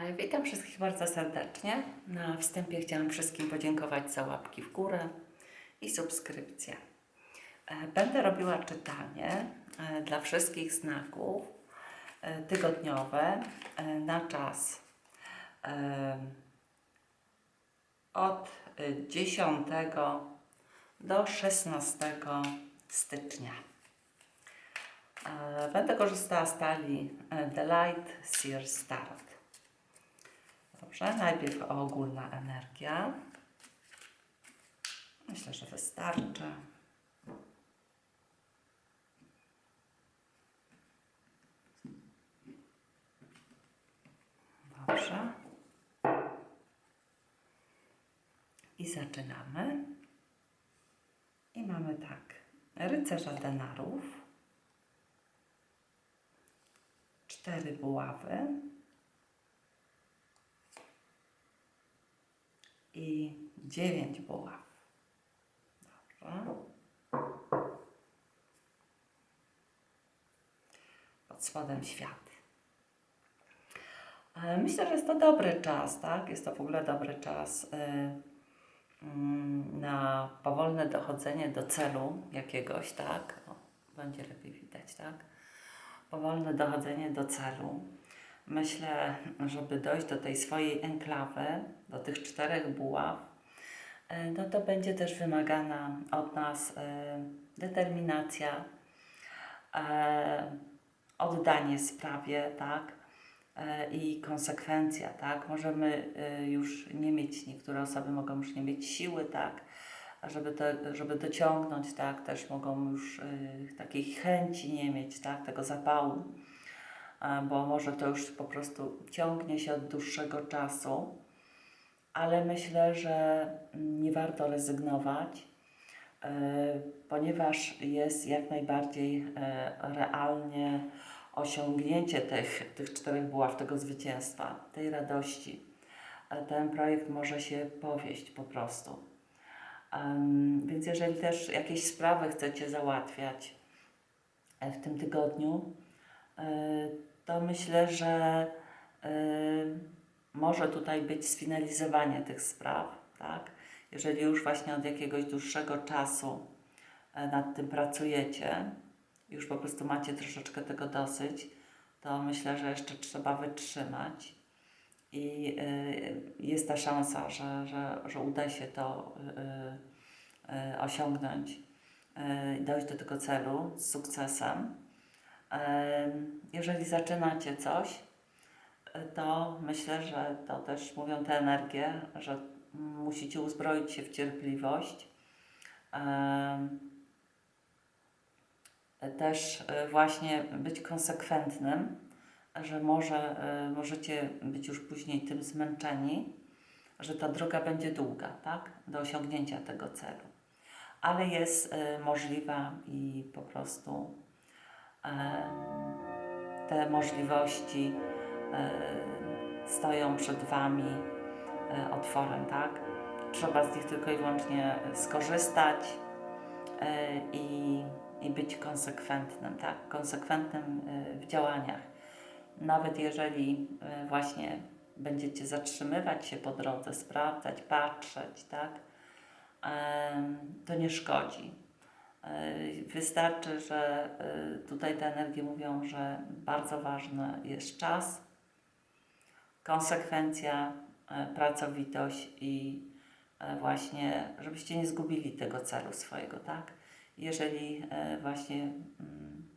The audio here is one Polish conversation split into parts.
E, Witam wszystkich bardzo serdecznie. Na wstępie chciałam wszystkim podziękować za łapki w górę i subskrypcję. E, Będę robiła czytanie e, dla wszystkich znaków tygodniowe na czas od e, 10 do 16 stycznia. Będę korzystała z talii The Light Seer Start. Dobrze, najpierw ogólna energia. Myślę, że wystarczy. Dobrze. I zaczynamy. I mamy tak. Rycerza denarów. Cztery buławy. I 9 buław. Dobrze. Pod spodem świat. E, Myślę, że jest to dobry czas, tak? Jest to w ogóle dobry czas y, mm, na powolne dochodzenie do celu jakiegoś, tak? O, będzie lepiej widać, tak? Powolne dochodzenie do celu myślę, żeby dojść do tej swojej enklawy, do tych czterech buław, e, no to będzie też wymagana od nas e, determinacja, e, oddanie sprawie, tak, i konsekwencja, tak. Możemy już nie mieć, niektóre osoby mogą już nie mieć siły, tak, żeby, to, żeby dociągnąć, tak, też mogą już takiej chęci nie mieć, tak, tego zapału bo może to już po prostu ciągnie się od dłuższego czasu, ale myślę, że nie warto rezygnować, e, ponieważ jest jak najbardziej e, realnie osiągnięcie tych, tych czterech buław, tego zwycięstwa, tej radości. E, Ten projekt może się powieść po prostu. Więc jeżeli też jakieś sprawy chcecie załatwiać w tym tygodniu, to myślę, że y, może tutaj być sfinalizowanie tych spraw, tak? Jeżeli już właśnie od jakiegoś dłuższego czasu e, nad tym pracujecie, już po prostu macie troszeczkę tego dosyć, to myślę, że jeszcze trzeba wytrzymać i y, jest ta szansa, że, że, że uda się to y, osiągnąć, dojść do tego celu z sukcesem. Jeżeli zaczynacie coś, to myślę, że to też mówią te energie, że musicie uzbroić się w cierpliwość. Też y, właśnie być konsekwentnym, że może y, możecie być już później tym zmęczeni, że ta droga będzie długa, tak, do osiągnięcia tego celu. Ale jest y, możliwa i po prostu e, te możliwości e, stoją przed Wami e, otworem, tak? Trzeba z nich tylko i wyłącznie skorzystać e, i, i być konsekwentnym, tak? Konsekwentnym e, w działaniach. Nawet jeżeli e, właśnie będziecie zatrzymywać się po drodze, sprawdzać, patrzeć, tak? To nie szkodzi. E, Wystarczy, że e, tutaj te energie mówią, że bardzo ważny jest czas, konsekwencja, e, pracowitość i właśnie, żebyście nie zgubili tego celu swojego, tak? Jeżeli właśnie mm,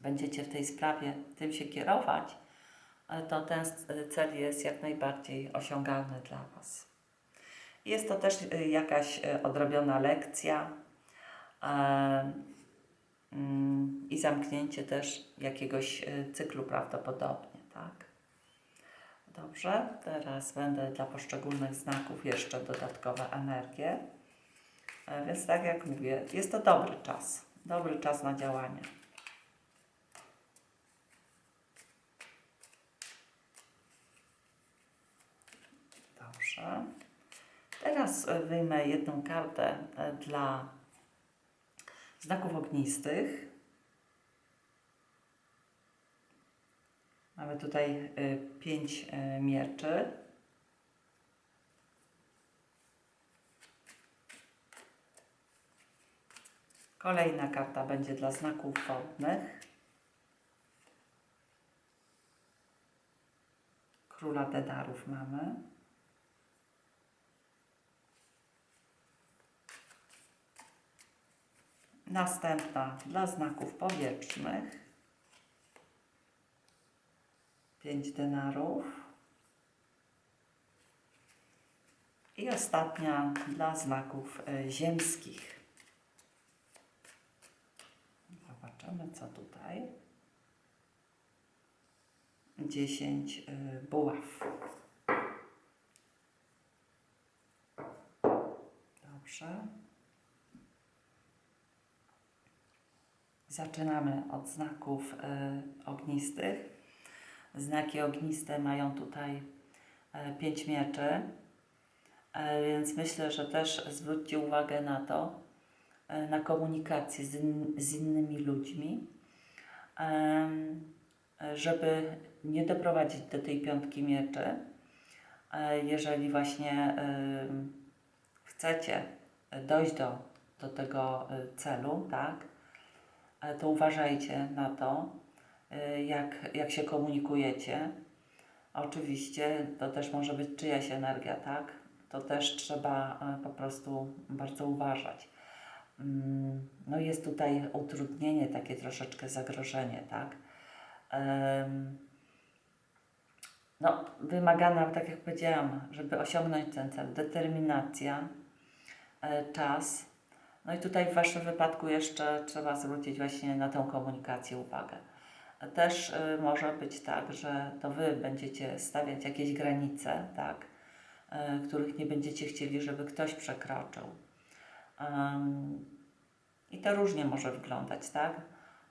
będziecie w tej sprawie tym się kierować, to ten cel jest jak najbardziej osiągalny dla Was. Jest to też jakaś odrobiona lekcja, i zamknięcie też jakiegoś e, cyklu prawdopodobnie, tak? Dobrze, teraz będę dla poszczególnych znaków jeszcze dodatkowe energie. Więc tak jak mówię, jest to dobry czas, dobry czas na działanie. Dobrze. Teraz e, wyjmę jedną kartę e, dla znaków ognistych. Mamy tutaj y, pięć y, mieczy. Kolejna karta będzie dla znaków wodnych. Króla denarów mamy. Następna dla znaków powietrznych. Pięć denarów. I ostatnia dla znaków e, ziemskich. Zobaczymy, co tutaj. 10 buław. Dobrze. Zaczynamy od znaków e, ognistych. Znaki ogniste mają tutaj e, pięć mieczy, e, więc myślę, że też zwróćcie uwagę na to, na komunikację z, in, z innymi ludźmi, żeby nie doprowadzić do tej piątki mieczy. Jeżeli właśnie chcecie dojść do, do tego celu, tak, to uważajcie na to, e, jak, jak się komunikujecie. Oczywiście to też może być czyjaś energia, tak? To też trzeba e, po prostu bardzo uważać. Mm, No jest tutaj utrudnienie, takie troszeczkę zagrożenie, tak? No, wymagana, tak jak powiedziałam, żeby osiągnąć ten cel, determinacja, e, czas. No i tutaj w Waszym wypadku jeszcze trzeba zwrócić właśnie na tą komunikację uwagę. Też y, może być tak, że to Wy będziecie stawiać jakieś granice, tak, y, których nie będziecie chcieli, żeby ktoś przekroczył. I to różnie może wyglądać, tak?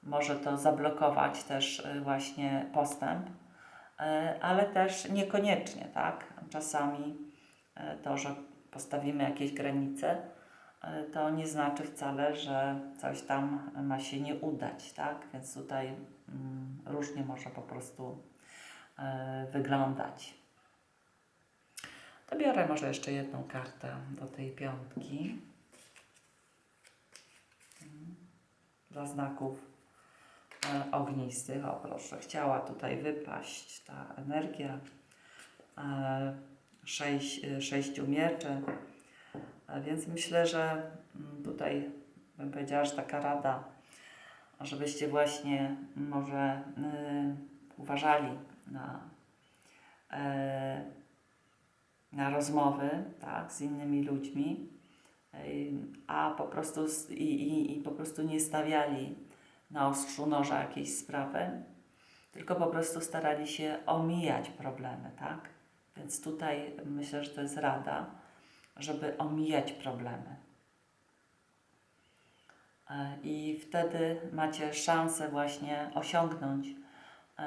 Może to zablokować też y, właśnie postęp, ale też niekoniecznie, tak? Czasami to, że postawimy jakieś granice, to nie znaczy wcale, że coś tam ma się nie udać, tak? Więc tutaj mm, różnie może po prostu y, wyglądać. To biorę może jeszcze jedną kartę do tej piątki. Dla znaków e, ognistych. O proszę, chciała tutaj wypaść ta energia. E, sześć, e, sześciu mieczy. Więc myślę, że mm, tutaj bym powiedziała, że taka rada, żebyście właśnie może y, uważali na, e, na rozmowy tak, z innymi ludźmi, a po prostu i, i, i po prostu nie stawiali na ostrzu noża jakiejś sprawy, tylko po prostu starali się omijać problemy, tak? Więc tutaj myślę, że to jest rada, żeby omijać problemy. E, I wtedy macie szansę właśnie osiągnąć e,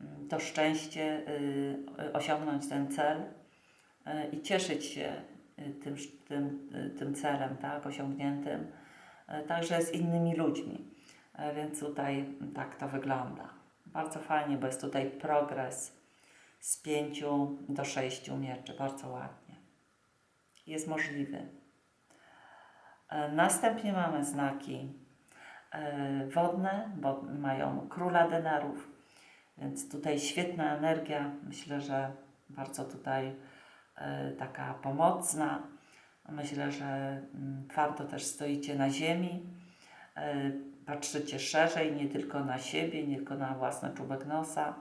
mm, to szczęście, y, osiągnąć ten cel e, i cieszyć się y, tym, tym, y, tym celem, tak, osiągniętym, także z innymi ludźmi. Więc tutaj tak to wygląda. Bardzo fajnie, bo jest tutaj progres z pięciu do sześciu mieczy. Bardzo ładnie. Jest możliwy. E, Następnie mamy znaki e, wodne, bo mają króla denarów, więc tutaj świetna energia. Myślę, że bardzo tutaj e, taka pomocna. Myślę, że mm, twardo też stoicie na ziemi, patrzycie szerzej, nie tylko na siebie, nie tylko na własny czubek nosa.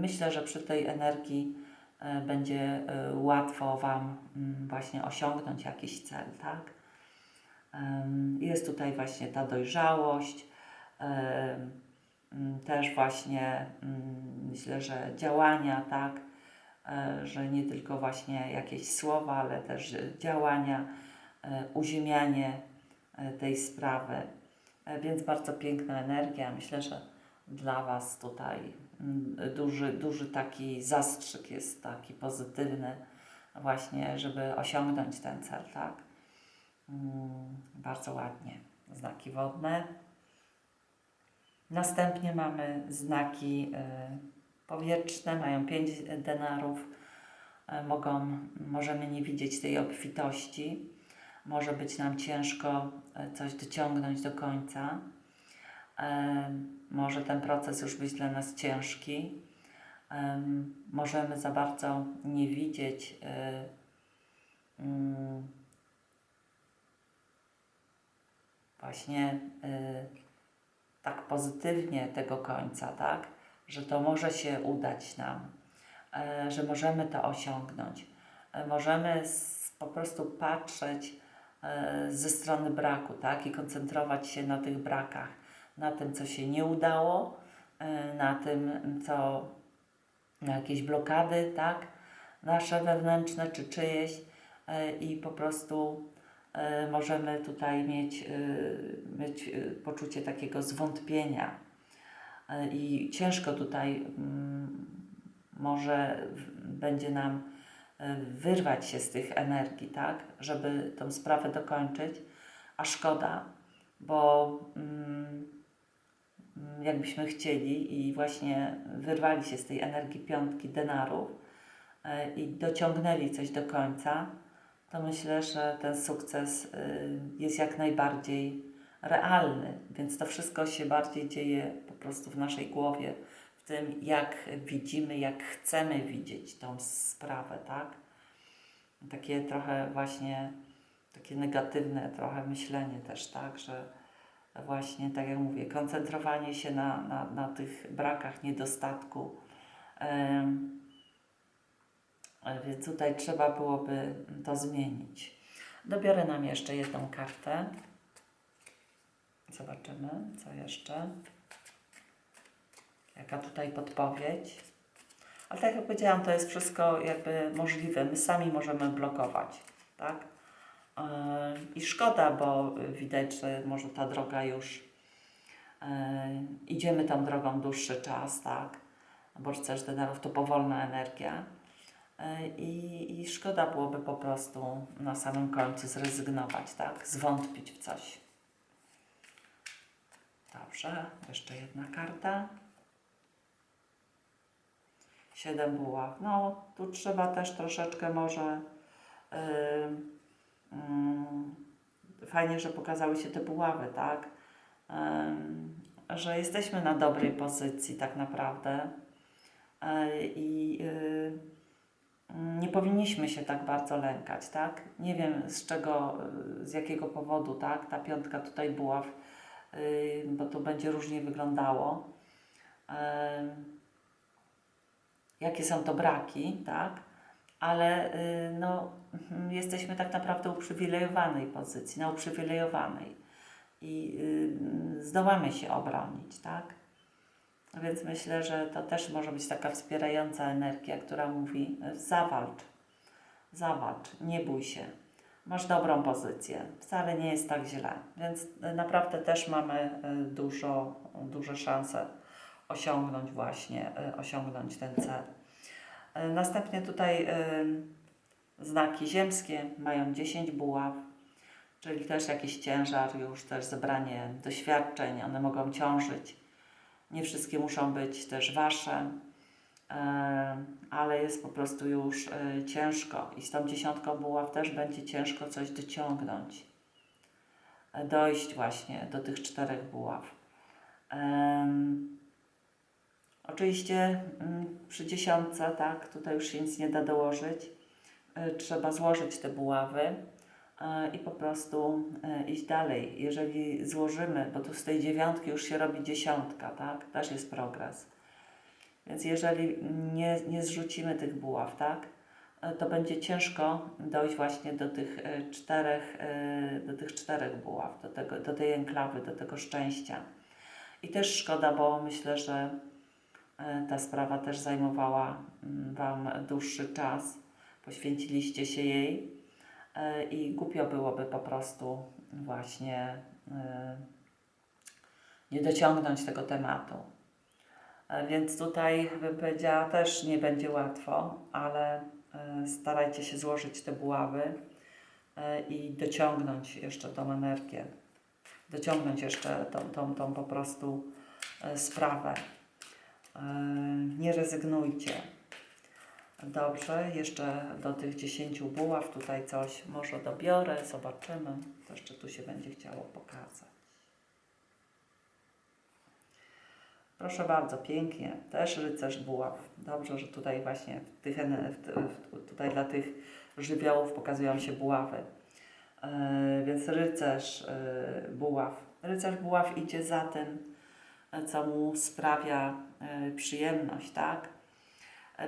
Myślę, że przy tej energii będzie e, łatwo Wam mm, właśnie osiągnąć jakiś cel, tak? Jest tutaj właśnie ta dojrzałość, mm, też właśnie mm, myślę, że działania, tak? E, Że nie tylko właśnie jakieś słowa, ale też e, działania, e, uziemianie e, tej sprawy. E, Więc bardzo piękna energia. Myślę, że dla Was tutaj duży, duży taki zastrzyk jest taki pozytywny, właśnie, żeby osiągnąć ten cel, tak? Mm, Bardzo ładnie. Znaki wodne. Następnie mamy znaki e, powietrzne, mają 5 denarów. E, Mogą, możemy nie widzieć tej obfitości. Może być nam ciężko e, coś dociągnąć do końca. Może ten proces już być dla nas ciężki. Em, Możemy za bardzo nie widzieć e, mm, właśnie y, tak pozytywnie tego końca, tak? Że to może się udać nam, e, że możemy to osiągnąć. E, możemy po prostu patrzeć e, ze strony braku, tak? I koncentrować się na tych brakach, na tym, co się nie udało, e, na tym, co na jakieś blokady, tak? Nasze wewnętrzne czy czyjeś e, i po prostu e, możemy tutaj mieć, mieć poczucie takiego zwątpienia. I ciężko tutaj mm, może będzie nam wyrwać się z tych energii, tak, żeby tą sprawę dokończyć, a szkoda, bo mm, jakbyśmy chcieli i właśnie wyrwali się z tej energii piątki denarów e, i dociągnęli coś do końca, to myślę, że ten sukces y, jest jak najbardziej realny. Więc to wszystko się bardziej dzieje po prostu w naszej głowie, w tym jak widzimy, jak chcemy widzieć tą sprawę, tak? Takie trochę właśnie, takie negatywne trochę myślenie też, tak? Że właśnie, tak jak mówię, koncentrowanie się na, na, na tych brakach, niedostatku. E, Więc tutaj trzeba byłoby to zmienić. Dobiorę nam jeszcze jedną kartę. Zobaczymy, co jeszcze. Jaka tutaj podpowiedź. Ale tak jak powiedziałam, to jest wszystko jakby możliwe. My sami możemy blokować, tak? Yy, I szkoda, bo widać, że może ta droga już yy, idziemy tą drogą dłuższy czas, tak? Bo rycerz denarów to powolna energia. E, I, I szkoda byłoby po prostu na samym końcu zrezygnować, tak? Zwątpić w coś. Dobrze, jeszcze jedna karta. Siedem buław. No, tu trzeba też troszeczkę może. Yy, yy, fajnie, że pokazały się te buławy, tak? Że jesteśmy na dobrej pozycji, tak naprawdę. Yy, I. Yy, nie powinniśmy się tak bardzo lękać, tak? Nie wiem z czego, y, z jakiego powodu, tak? Ta piątka tutaj była, w, y, bo to będzie różnie wyglądało. Jakie są to braki, tak? Ale y, no, jesteśmy tak naprawdę uprzywilejowanej pozycji, na uprzywilejowanej i y, zdołamy się obronić, tak? Więc myślę, że to też może być taka wspierająca energia, która mówi: e, zawalcz, zawalcz, nie bój się, masz dobrą pozycję, wcale nie jest tak źle. Więc e, naprawdę też mamy dużo, duże szanse osiągnąć właśnie, osiągnąć ten cel. Następnie tutaj znaki ziemskie mają 10 buław, czyli też jakiś ciężar, już też zebranie doświadczeń, one mogą ciążyć. Nie wszystkie muszą być też wasze, e, ale jest po prostu już e, ciężko i z tą dziesiątką buław też będzie ciężko coś dociągnąć. E, Dojść właśnie do tych czterech buław. Oczywiście mm, przy dziesiątce, tak, tutaj już się nic nie da dołożyć. E, Trzeba złożyć te buławy e, i po prostu e, iść dalej. Jeżeli złożymy, bo tu z tej dziewiątki już się robi dziesiątka, tak, też jest progres. Więc jeżeli nie, nie zrzucimy tych buław, tak, to będzie ciężko dojść właśnie do tych czterech, do tych czterech buław, do, tego, do tej enklawy, do tego szczęścia. I też szkoda, bo myślę, że ta sprawa też zajmowała mm, Wam dłuższy czas, poświęciliście się jej e, i głupio byłoby po prostu właśnie e, nie dociągnąć tego tematu. E, Więc tutaj bym powiedziała, też nie będzie łatwo, ale starajcie się złożyć te buławy i dociągnąć jeszcze tą energię. Dociągnąć jeszcze tą, tą, tą po prostu sprawę. Nie rezygnujcie. Dobrze, jeszcze do tych 10 buław tutaj coś może dobiorę, zobaczymy. To jeszcze tu się będzie chciało pokazać. Proszę bardzo, pięknie. Też rycerz buław. Dobrze, że tutaj właśnie w tych, w, tutaj dla tych żywiołów pokazują się buławy. E, więc rycerz e, buław. Rycerz buław idzie za tym, co mu sprawia e, przyjemność, tak?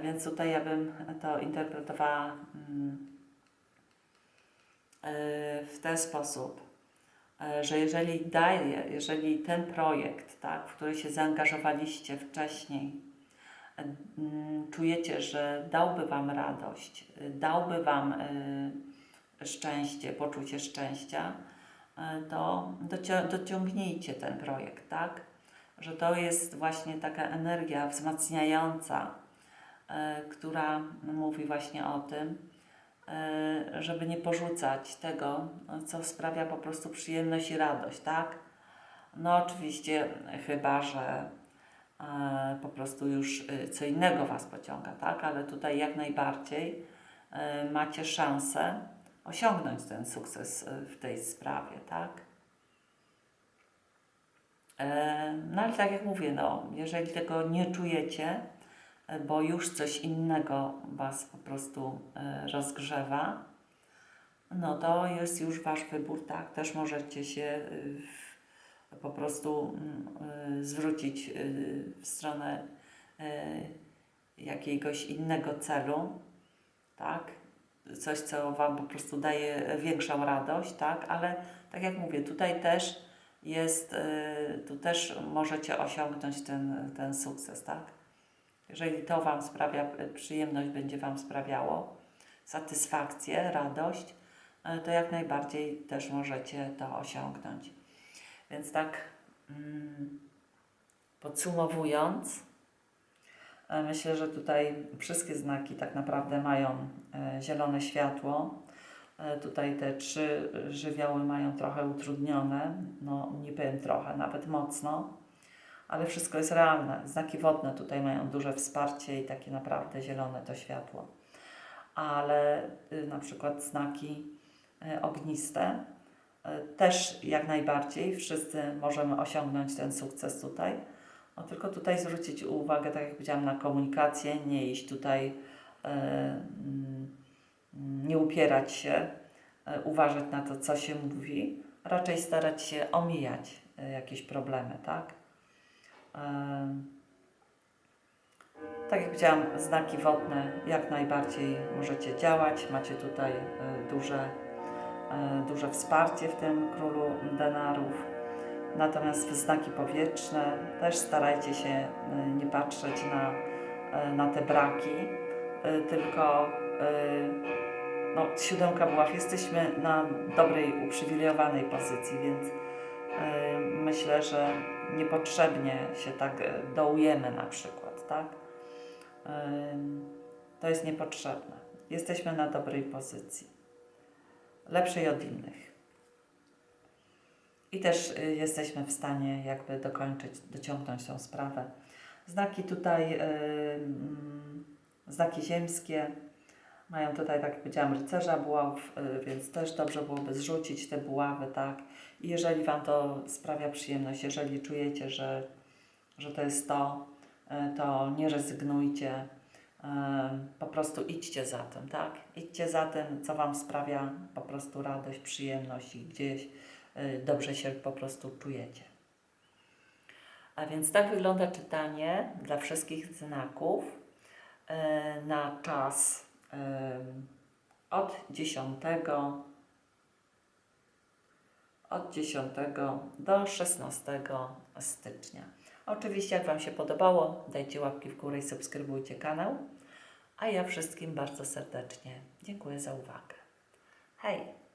Więc tutaj ja bym to interpretowała mm, e, w ten sposób, e, że jeżeli daje, jeżeli ten projekt, tak, w który się zaangażowaliście wcześniej, e, mm, czujecie, że dałby Wam radość, dałby Wam szczęście, poczucie szczęścia, to dociągnijcie ten projekt, tak? Że to jest właśnie taka energia wzmacniająca, która mówi właśnie o tym, e, żeby nie porzucać tego, co sprawia po prostu przyjemność i radość, tak? No oczywiście, chyba że e, po prostu już e, co innego Was pociąga, tak? Ale tutaj jak najbardziej e, macie szansę osiągnąć ten sukces e, w tej sprawie, tak? E, No ale tak jak mówię, no, jeżeli tego nie czujecie, e, bo już coś innego Was po prostu e, rozgrzewa, no to jest już Wasz wybór, tak? Też możecie się w- po prostu mm, y, zwrócić w stronę jakiegoś innego celu, tak? Coś, co Wam po prostu daje większą radość, tak? Ale tak jak mówię, tutaj też jest, tu też możecie osiągnąć ten, ten sukces, tak? Jeżeli to Wam sprawia y, przyjemność, będzie Wam sprawiało satysfakcję, radość, y, to jak najbardziej też możecie to osiągnąć. Więc tak mm, podsumowując, e, myślę, że tutaj wszystkie znaki tak naprawdę mają e, zielone światło. E, Tutaj te trzy żywioły mają trochę utrudnione, no nie powiem trochę, nawet mocno, ale wszystko jest realne. Znaki wodne tutaj mają duże wsparcie i takie naprawdę zielone to światło. Ale y, na przykład znaki y, ogniste y, też jak najbardziej wszyscy możemy osiągnąć ten sukces tutaj. No, tylko tutaj zwrócić uwagę, tak jak powiedziałam, na komunikację, nie iść tutaj, mm, nie upierać się, uważać na to, co się mówi, raczej starać się omijać jakieś problemy, tak? Tak jak powiedziałam, znaki wodne jak najbardziej możecie działać. Macie tutaj e, duże, e, duże wsparcie w tym królu denarów. Natomiast znaki powietrzne też starajcie się e, nie patrzeć na, na te braki, tylko no, siódemka buław, jesteśmy na dobrej, uprzywilejowanej pozycji, więc myślę, że niepotrzebnie się tak y, dołujemy na przykład, tak? To jest niepotrzebne. Jesteśmy na dobrej pozycji. Lepszej od innych. I też y, jesteśmy w stanie jakby dokończyć, dociągnąć tą sprawę. Znaki tutaj, znaki ziemskie, mają tutaj, tak jak powiedziałam, rycerza buław, y, więc też dobrze byłoby zrzucić te buławy, tak? I jeżeli Wam to sprawia przyjemność, jeżeli czujecie, że, że to jest to, y, to nie rezygnujcie, y, po prostu idźcie za tym, tak? Idźcie za tym, co Wam sprawia po prostu radość, przyjemność i gdzieś dobrze się po prostu czujecie. A więc tak wygląda czytanie dla wszystkich znaków na czas od 10 od 10 do 16 stycznia. Oczywiście, jak Wam się podobało, dajcie łapki w górę i subskrybujcie kanał. A ja wszystkim bardzo serdecznie dziękuję za uwagę. Hej!